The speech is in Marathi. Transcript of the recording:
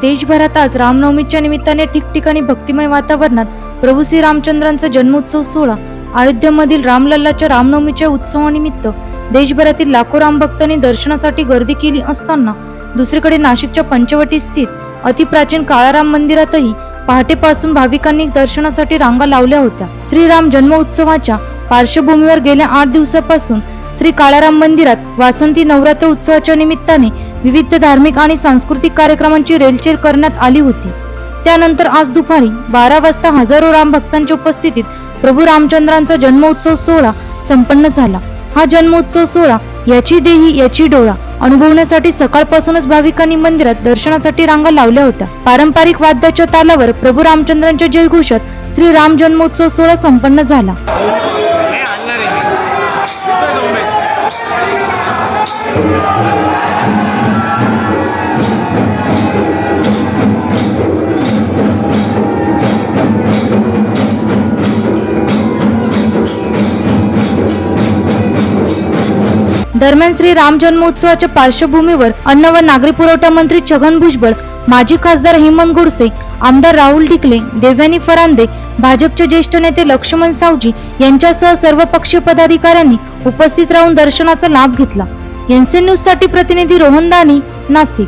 देशभरात आज रामनवमीच्या निमित्ताने ठिकठिकाणी भक्तिमय वातावरणात प्रभू श्री रामचंद्रांचा जन्मोत्सव सोहळा. अयोध्येमधील रामलल्लाच्या रामनवमीच्या उत्सवानिमित्त देशभरातील लाखो रामभक्तांनी दर्शनासाठी गर्दी केली असताना दुसरीकडे नाशिकच्या पंचवटी स्थित अतिप्राचीन काळाराम मंदिरातही पहाटेपासून भाविकांनी दर्शनासाठी रांगा लावल्या होत्या. श्रीराम जन्म उत्सवाच्या पार्श्वभूमीवर गेल्या आठ दिवसापासून श्री काळाराम मंदिरात वासंती नवरात्र उत्सवाच्या निमित्ताने विविध धार्मिक आणि सांस्कृतिक कार्यक्रमांची रेलचेल करण्यात आली होती. त्यानंतर आज दुपारी बारा वाजता हजारो राम भक्तांच्या उपस्थितीत प्रभू रामचंद्रांचा जन्मोत्सव सोहळा संपन्न झाला. हा जन्मोत्सव सोहळा याची देही याची डोळा अनुभवण्यासाठी सकाळपासूनच भाविकांनी मंदिरात दर्शनासाठी रांगा लावल्या होत्या. पारंपरिक वाद्याच्या तालावर प्रभू रामचंद्रांच्या जयघोषात श्री राम जन्मोत्सव सोहळा संपन्न झाला. दरम्यान श्री राम जन्मोत्सवाच्या पार्श्वभूमीवर अन्न व नागरी पुरवठा मंत्री छगन भुजबळ माजी खासदार हेमंत गोडसे आमदार राहुल ढिकले देव्यानी फरांदे भाजपचे ज्येष्ठ नेते लक्ष्मण सावजी यांच्यासह सर्व पक्षीय पदाधिकाऱ्यांनी उपस्थित राहून दर्शनाचा लाभ घेतला. एनसी न्यूजसाठी प्रतिनिधी रोहन दानी नाशिक.